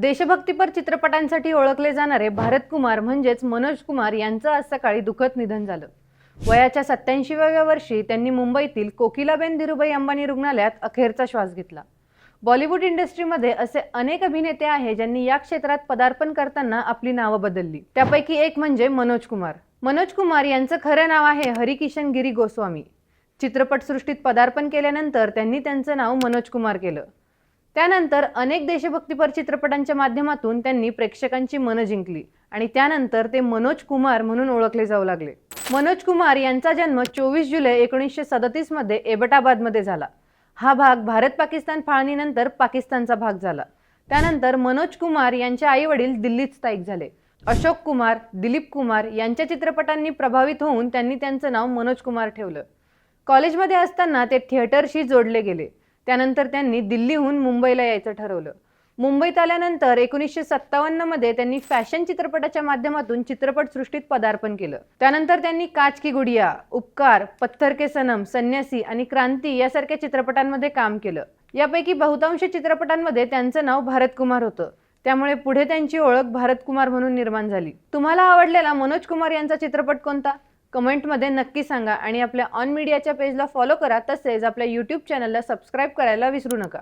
देशभक्तीपर चित्रपटांसाठी ओळखले जाणारे भारत कुमार म्हणजेच मनोज कुमार यांचं आज सकाळी दुःखद निधन झालं. वयाच्या सत्याऐंशीव्या वर्षी त्यांनी मुंबईतील कोकिलाबेन धीरुभाई अंबानी रुग्णालयात अखेरचा श्वास घेतला. बॉलिवूड इंडस्ट्रीमध्ये असे अनेक अभिनेते आहे ज्यांनी या क्षेत्रात पदार्पण करताना आपली नावं बदलली. त्यापैकी एक म्हणजे मनोज कुमार. मनोज कुमार यांचं खरं नाव आहे हरिकिशन गिरी गोस्वामी. चित्रपटसृष्टीत पदार्पण केल्यानंतर त्यांनी त्यांचं नाव मनोज कुमार केलं. त्यानंतर अनेक देशभक्तीपर चित्रपटांच्या माध्यमातून त्यांनी प्रेक्षकांची मनं जिंकली आणि त्यानंतर ते मनोज कुमार म्हणून ओळखले जाऊ लागले. मनोज कुमार यांचा जन्म चोवीस जुलै एकोणीसशे सदतीसमध्ये एबटाबादमध्ये झाला. हा भाग भारत पाकिस्तान फाळणीनंतर पाकिस्तानचा भाग झाला. त्यानंतर मनोज कुमार यांचे आई वडील दिल्लीत स्थायिक झाले. अशोक कुमार दिलीप कुमार यांच्या चित्रपटांनी प्रभावित होऊन त्यांनी त्यांचं नाव मनोज कुमार ठेवलं. कॉलेजमध्ये असताना ते थिएटरशी जोडले गेले. त्यानंतर त्यांनी दिल्लीहून मुंबईला यायचं ठरवलं. मुंबईत आल्यानंतर एकोणीसशे सत्तावन्नमध्ये त्यांनी फॅशन चित्रपटाच्या माध्यमातून चित्रपटसृष्टीत पदार्पण केलं. त्यानंतर त्यांनी काच की गुडिया उपकार पत्थर के सनम संन्यासी आणि क्रांती यासारख्या चित्रपटांमध्ये काम केलं. यापैकी बहुतांश चित्रपटांमध्ये त्यांचं नाव भारतकुमार होतं. त्यामुळे पुढे त्यांची ओळख भारतकुमार म्हणून निर्माण झाली. तुम्हाला आवडलेला मनोज कुमार यांचा चित्रपट कोणता? कमेंटमध्ये नक्की सांगा आणि आपल्या ऑन मीडियाच्या पेजला फॉलो करा. तसेच आपल्या यूट्यूब चॅनलला सबस्क्राईब करायला विसरू नका.